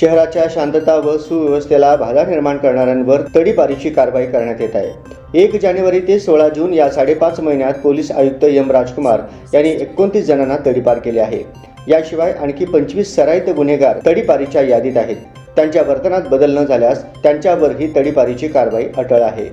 शहराच्या शांतता व सुव्यवस्थेला बाधा निर्माण करणाऱ्यांवर तडीपारीची कारवाई करण्यात येत आहे. एक जानेवारी ते सोळा जून या साडेपाच महिन्यात पोलीस आयुक्त एम राजकुमार यांनी एकोणतीस जणांना तडीपार केले आहे. याशिवाय आणखी पंचवीस सराईत गुन्हेगार तडीपारीच्या यादीत आहेत. त्यांच्या वर्तनात बदल न झाल्यास त्यांच्यावर ही तडीपारीची कारवाई अटळ आहे.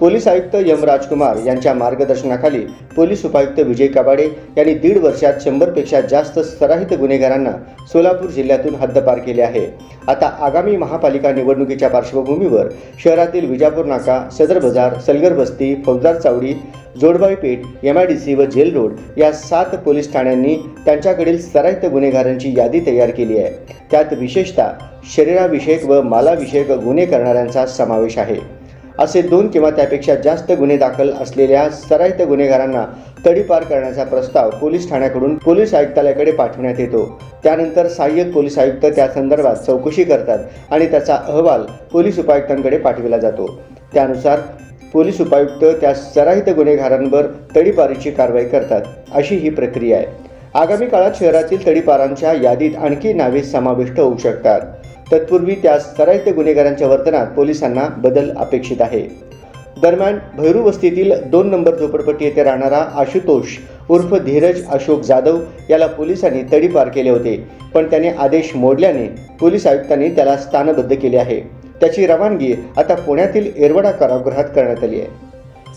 पोलीस आयुक्त यम राजकुमार यांच्या मार्गदर्शनाखाली पोलीस उपायुक्त विजय कबाडे यांनी दीड वर्षात शंभरपेक्षा जास्त सराहित गुन्हेगारांना सोलापूर जिल्ह्यातून हद्दपार केले आहे. आता आगामी महापालिका निवडणुकीच्या पार्श्वभूमीवर शहरातील विजापूर नाका सदर बाजार Salgar Basti Faujdar Chawdi Jodbai Peth M I D C व जेल रोड या सात पोलीस ठाण्यांनी त्यांच्याकडील सराहित गुन्हेगारांची यादी तयार केली आहे. त्यात विशेषतः शरीराविषयक व मालाविषयक गुन्हे करणाऱ्यांचा समावेश आहे. असे दोन किंवा त्यापेक्षा जास्त गुन्हे दाखल असलेल्या सराईत गुन्हेगारांना तडीपार करण्याचा प्रस्ताव पोलीस ठाण्याकडून पोलीस आयुक्तालयाकडे पाठवण्यात येतो. त्यानंतर सहाय्यक पोलीस आयुक्त त्या संदर्भात चौकशी करतात आणि त्याचा अहवाल पोलीस उपायुक्तांकडे पाठविला जातो. त्यानुसार पोलीस उपायुक्त त्या सराहित गुन्हेगारांवर तडीपारीची कारवाई करतात अशी ही प्रक्रिया आहे. आगामी काळात शहरातील तडीपारांच्या यादीत आणखी नावे समाविष्ट होऊ शकतात. तत्पूर्वी त्या सराईत गुन्हेगारांच्या वर्तनात पोलिसांना बदल अपेक्षित आहे. दरम्यान भैरू वस्तीतील दोन नंबर झोपडपट्टी येथे राहणारा आशुतोष उर्फ धीरज अशोक जाधव याला पोलिसांनी तडीपार केले होते पण त्याने आदेश मोडल्याने पोलीस आयुक्तांनी त्याला स्थानबद्ध केले आहे. त्याची रवानगी आता पुण्यातील एरवडा कारागृहात करण्यात आली आहे.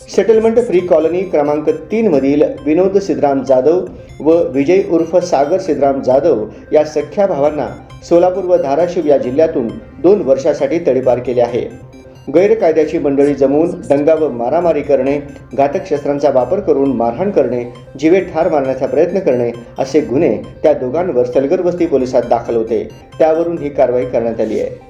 सेटलमेंट फ्री कॉलनी क्रमांक तीनमधील विनोद सिद्धराम जाधव व विजय उर्फ सागर सिद्धराम जाधव या सख्या भावांना सोलापूर व धाराशिव या जिल्ह्यातून दोन वर्षासाठी तडीपार केले आहे. गैरकायद्याची मंडळी जमवून दंगा व मारामारी करणे घातक शस्त्रांचा वापर करून मारहाण करणे जीवे ठार मारण्याचा प्रयत्न करणे असे गुन्हे त्या दोघांवर सलगरवस्ती पोलिसात दाखल होते. त्यावरून ही कारवाई करण्यात आली आहे.